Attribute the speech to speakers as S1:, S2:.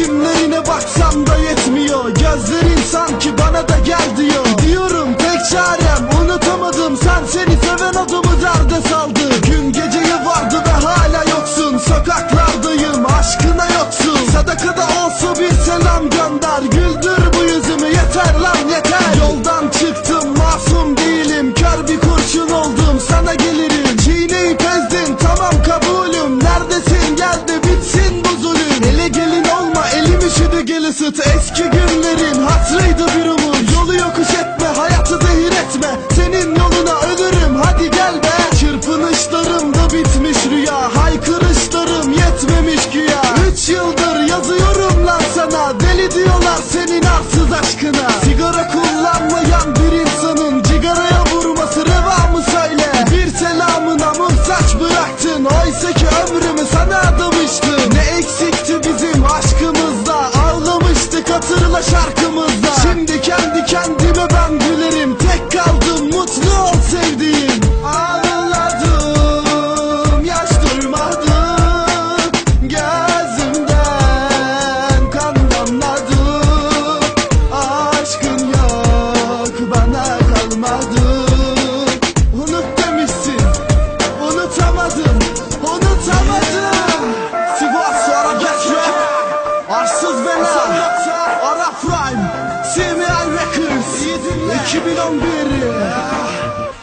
S1: Kimler üşüdü gel ısıt Eski günlerin hatrıydı bir umut. Yolu yokuş etme hayatı zehir etme. Senin yoluna ölürüm hadi gel be. Çırpınışlarım da bitmiş rüya. Haykırışlarım yetmemiş güya. Üç yıldır yazıyorum lan sana. Deli diyorlar senin arsız aşkına. Sigara 2011